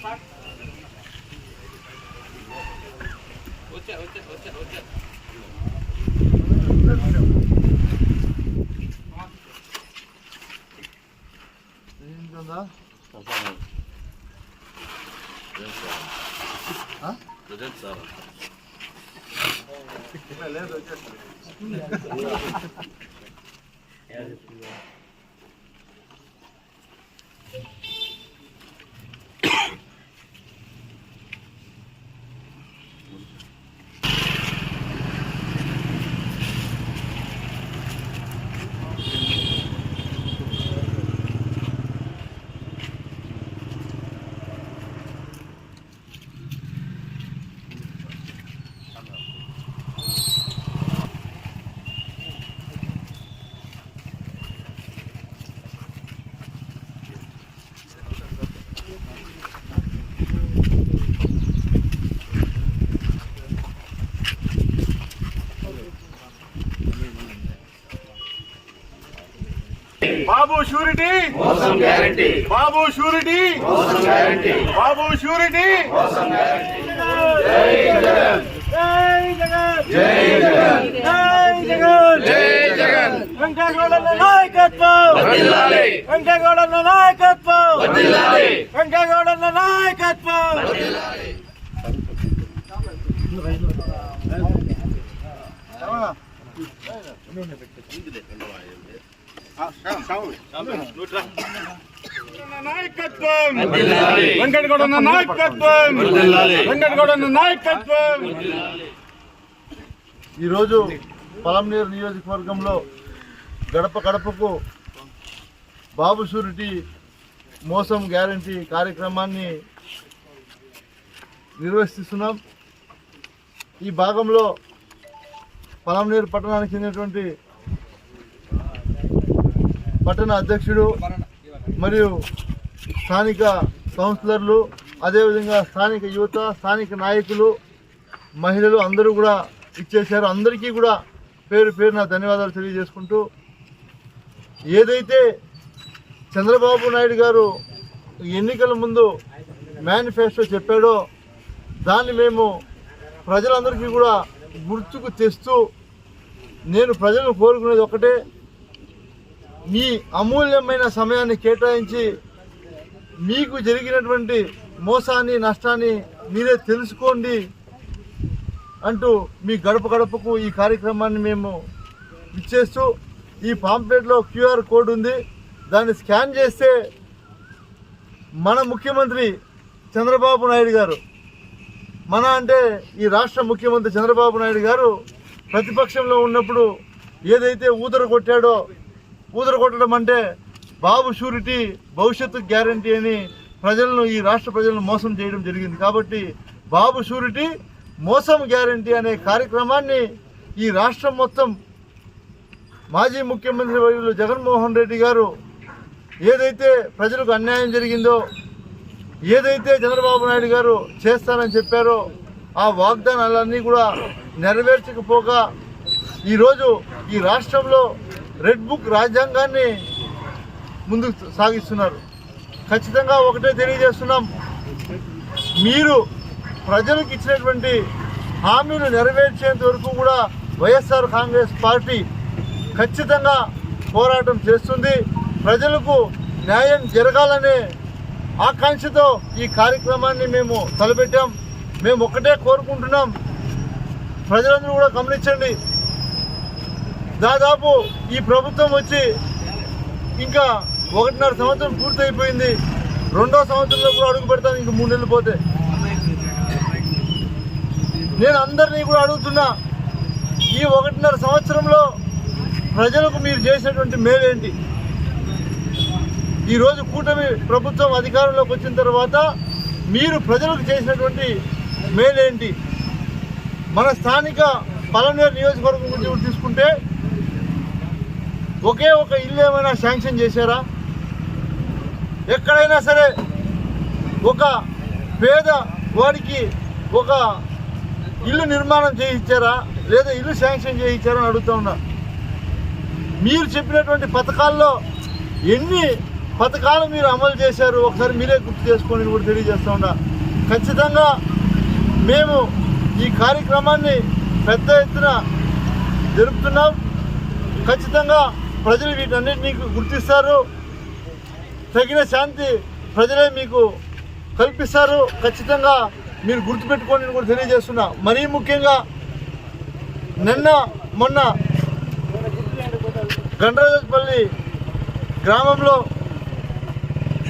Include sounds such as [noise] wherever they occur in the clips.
Otur, otur, otur, otur. Neyin da? Kafam. Ben sağ Ha? Ben sağ Neler hocam? Babu surety మోసం guarantee Babu surety మోసం guarantee Babu surety మోసం guarantee జై జగన్ జై జగన్ జై జగన్ జై జగన్ వెంకటగౌడన్న నాయకత్వం వర్ధిల్లాలి నాయకత్వం వర్ధిల్లాలి వర్ధిల్లాలి నాయకత్వం వర్ధిల్లాలి వెంకటగౌడన్న నాయకత్వం ఈరోజు పలంనేరు నియోజకవర్గంలో గడప గడపకు బాబు షూరిటీ మోసం గ్యారంటీ కార్యక్రమాన్ని నిర్వహిస్తున్నాం. ఈ భాగంలో పలంనేరు పట్టణానికి చెందినటువంటి పట్టణ అధ్యక్షుడు మరియు స్థానిక కౌన్సిలర్లు అదేవిధంగా స్థానిక యువత స్థానిక నాయకులు మహిళలు అందరూ కూడా ఇచ్చేశారు. అందరికీ కూడా పేరు పేరు నా ధన్యవాదాలు తెలియజేసుకుంటూ ఏదైతే చంద్రబాబు నాయుడు గారు ఎన్నికల ముందు మేనిఫెస్టో చెప్పాడో దాన్ని మేము ప్రజలందరికీ కూడా గుర్తుకు తెస్తూ నేను ప్రజలను కోరుకునేది ఒకటే మీ అమూల్యమైన సమయాన్ని కేటాయించి మీకు జరిగినటువంటి మోసాన్ని నష్టాన్ని మీరే తెలుసుకోండి అంటూ మీ గడప గడపకు ఈ కార్యక్రమాన్ని మేము ఇచ్చేస్తూ ఈ పాంప్లెట్లో క్యూఆర్ కోడ్ ఉంది. దాన్ని స్కాన్ చేస్తే మన ముఖ్యమంత్రి చంద్రబాబు నాయుడు గారు మన అంటే ఈ రాష్ట్ర ముఖ్యమంత్రి చంద్రబాబు నాయుడు గారు ప్రతిపక్షంలో ఉన్నప్పుడు ఏదైతే ఊదర కొట్టాడో ఊదర కొట్టడం అంటే బాబు షూరిటీ భవిష్యత్తు గ్యారంటీ అని ప్రజలను ఈ రాష్ట్ర ప్రజలను మోసం చేయడం జరిగింది. కాబట్టి బాబు షూరిటీ మోసం గ్యారంటీ అనే కార్యక్రమాన్ని ఈ రాష్ట్రం మొత్తం మాజీ ముఖ్యమంత్రి వర్యులు జగన్మోహన్ రెడ్డి గారు ఏదైతే ప్రజలకు అన్యాయం జరిగిందో ఏదైతే చంద్రబాబు నాయుడు గారు చేస్తానని చెప్పారో ఆ వాగ్దానాలన్నీ కూడా నెరవేర్చకపోగా ఈరోజు ఈ రాష్ట్రంలో రెడ్ బుక్ రాజ్యాంగాన్ని ముందుకు సాగిస్తున్నారు. ఖచ్చితంగా ఒకటే తెలియజేస్తున్నాం. మీరు ప్రజలకు ఇచ్చినటువంటి హామీలు నెరవేర్చేంత వరకు కూడా వైఎస్ఆర్ కాంగ్రెస్ పార్టీ ఖచ్చితంగా పోరాటం చేస్తుంది. ప్రజలకు న్యాయం జరగాలనే ఆకాంక్షతో ఈ కార్యక్రమాన్ని మేము తలపెట్టాం. మేము ఒక్కటే కోరుకుంటున్నాం. ప్రజలందరూ కూడా గమనించండి. దాదాపు ఈ ప్రభుత్వం వచ్చి ఇంకా ఒకటిన్నర సంవత్సరం పూర్తయిపోయింది. రెండో సంవత్సరంలో కూడా అడుగు పెడతాను ఇంక మూడు నెలలు పోతే. నేను అందరినీ కూడా అడుగుతున్నా ఈ ఒకటిన్నర సంవత్సరంలో ప్రజలకు మీరు చేసినటువంటి మేలేంటి? ఈరోజు కూటమి ప్రభుత్వం అధికారంలోకి వచ్చిన తర్వాత మీరు ప్రజలకు చేసినటువంటి మేలేంటి? మన స్థానిక పలనేరు నియోజకవర్గం గురించి తీసుకుంటే ఒకే ఒక ఇల్లు ఏమైనా శాంక్షన్ చేశారా? ఎక్కడైనా సరే ఒక పేద వాడికి ఒక ఇల్లు నిర్మాణం చేయించారా? లేదా ఇల్లు శాంక్షన్ చేయించారా అని అడుగుతా ఉన్నా. మీరు చెప్పినటువంటి పథకాల్లో ఎన్ని పథకాలు మీరు అమలు చేశారు? ఒకసారి మీరే గుర్తు చేసుకోండి కూడా తెలియజేస్తా ఉన్నా. ఖచ్చితంగా మేము ఈ కార్యక్రమాన్ని పెద్ద ఎత్తున జరుపుతున్నాం. ఖచ్చితంగా ప్రజలు వీటన్నిటినీ గుర్తిస్తారు. తగిన శాంతి ప్రజలే మీకు కల్పిస్తారు. ఖచ్చితంగా మీరు గుర్తుపెట్టుకోండి కూడా తెలియజేస్తున్నా. మరీ ముఖ్యంగా నిన్న మొన్న గండ్రాజపల్లి గ్రామంలో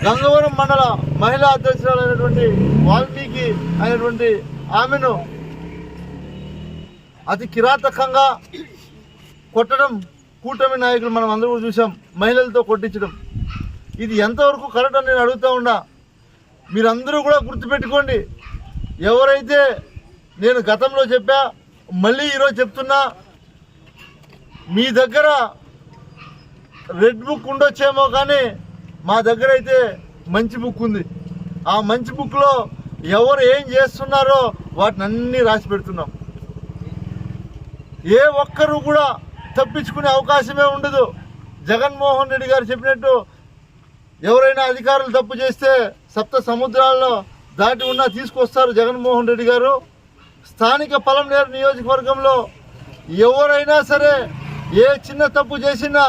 గంగవరం మండల మహిళా అధ్యక్షురాలైనటువంటి వాల్మీకి అయినటువంటి ఆమెను అతి కిరాతకంగా కొట్టడం కూటమి నాయకులు మనం అందరూ చూసాం మహిళలతో కొట్టించడం. ఇది ఎంతవరకు కరెక్ట్ అని నేను అడుగుతా ఉన్నా. మీరందరూ కూడా గుర్తుపెట్టుకోండి. ఎవరైతే నేను గతంలో చెప్పా మళ్ళీ ఈరోజు చెప్తున్నా మీ దగ్గర రెడ్ బుక్ ఉండొచ్చేమో కానీ మా దగ్గర అయితే మంచి బుక్ ఉంది. ఆ మంచి బుక్లో ఎవరు ఏం చేస్తున్నారో వాటిని అన్నీ రాసి పెడుతున్నాం. ఏ ఒక్కరు కూడా తప్పించుకునే అవకాశమే ఉండదు. జగన్మోహన్ రెడ్డి గారు చెప్పినట్టు ఎవరైనా అధికారులు తప్పు చేస్తే సప్త సముద్రాల్లో దాటి ఉన్నా తీసుకొస్తారు జగన్మోహన్ రెడ్డి గారు. స్థానిక పలంనేరు నియోజకవర్గంలో ఎవరైనా సరే ఏ చిన్న తప్పు చేసినా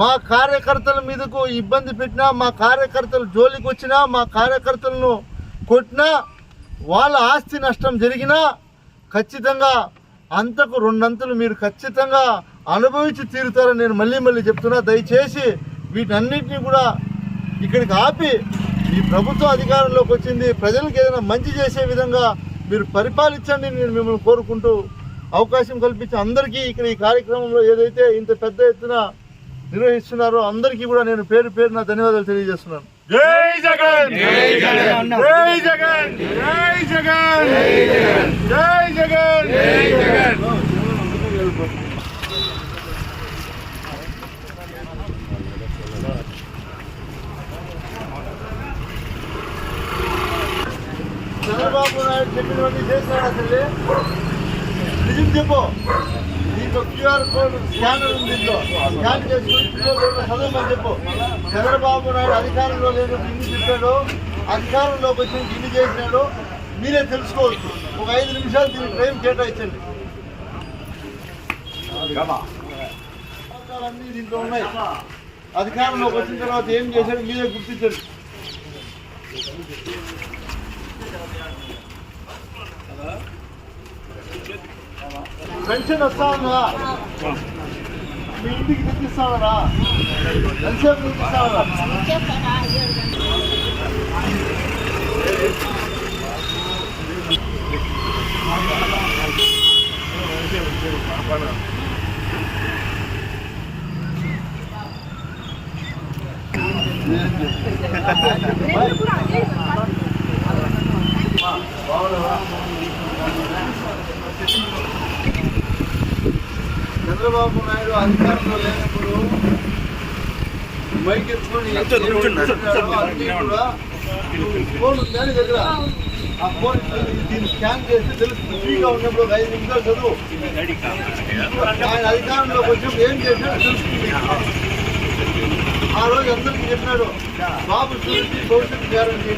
మా కార్యకర్తల మీదకు ఇబ్బంది పెట్టినా మా కార్యకర్తలు జోలికి వచ్చినా మా కార్యకర్తలను కొట్టినా వాళ్ళ ఆస్తి నష్టం జరిగినా ఖచ్చితంగా అంతకు రెండంతలు మీరు ఖచ్చితంగా అనుభవించి తీరుతారని నేను మళ్ళీ మళ్ళీ చెప్తున్నా. దయచేసి వీటన్నిటిని కూడా ఇక్కడికి ఆపి ఈ ప్రభుత్వం అధికారంలోకి వచ్చింది. ప్రజలకు ఏదైనా మంచి చేసే విధంగా మీరు పరిపాలించండి నేను మిమ్మల్ని కోరుకుంటూ అవకాశం కల్పించి అందరికీ ఇక్కడ ఈ కార్యక్రమంలో ఏదైతే ఇంత పెద్ద ఎత్తున నిర్వహిస్తున్నారో అందరికీ కూడా నేను పేరు పేరున ధన్యవాదాలు తెలియజేస్తున్నాను. జై జగన్! జై జగన్. జై జగన్! జై జగన్! జై జగన్! జై జగన్ చంద్రబాబు నాయుడు చెప్పినవన్నీ చేశాడు అసలు నిజం చెప్పు నీకు క్యూఆర్ కోడ్ స్కానర్ ఉంది దీంట్లో స్కాన్ చేసుకుని చదవమని చెప్పు చంద్రబాబు నాయుడు అధికారంలో లేదు ఇన్ని చెప్పాడు అధికారంలోకి వచ్చి ఇన్ని చేసినాడు మీరే తెలుసుకోవచ్చు ఒక ఐదు నిమిషాలు దీనికి టైం కేటాయించండి అన్నీ దీంట్లో ఉన్నాయి అధికారంలోకి వచ్చిన తర్వాత ఏం చేశాడు మీరే గుర్తించండి పెన్షన్ వస్తా ఉందా మీ ఇంటికి తెచ్చిస్తానరా ఎంతసేపు తెచ్చిస్తానరా [laughs] చంద్రబాబు నాయుడు అధికారంలో లేనప్పుడు మైక్ ఎత్తుకొని అన్నీ కూడా ఫోన్ దగ్గర. ఆ ఫోన్ దీన్ని స్కాన్ చేస్తే తెలుస్తుంది. ఫ్రీగా ఉన్నప్పుడు ఒక ఐదు నిమిషాలు చదువు. ఆయన అధికారంలోకి వచ్చినప్పుడు ఏం చేశాడో తెలుస్తుంది. ఆ రోజు అందరికీ చెప్పినాడు బాబు షూరిటీ భవిష్యత్తు గ్యారంటీ.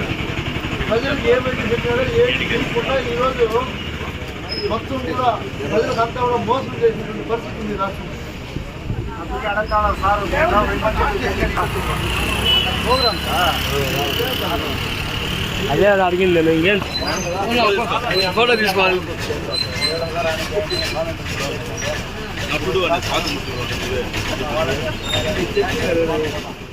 ప్రజలకు ఏమైతే చెప్పినాడో ఏమి తెలియకుండా ఈరోజు మొత్తం కూడా ప్రజలకు అంతా కూడా మోసం చేసినటువంటి పరిస్థితి ఉంది రాష్ట్రం అదే అది అడిగింది నేను ఇంకేం? ఫోటో తీసుకోవాలి. ఆ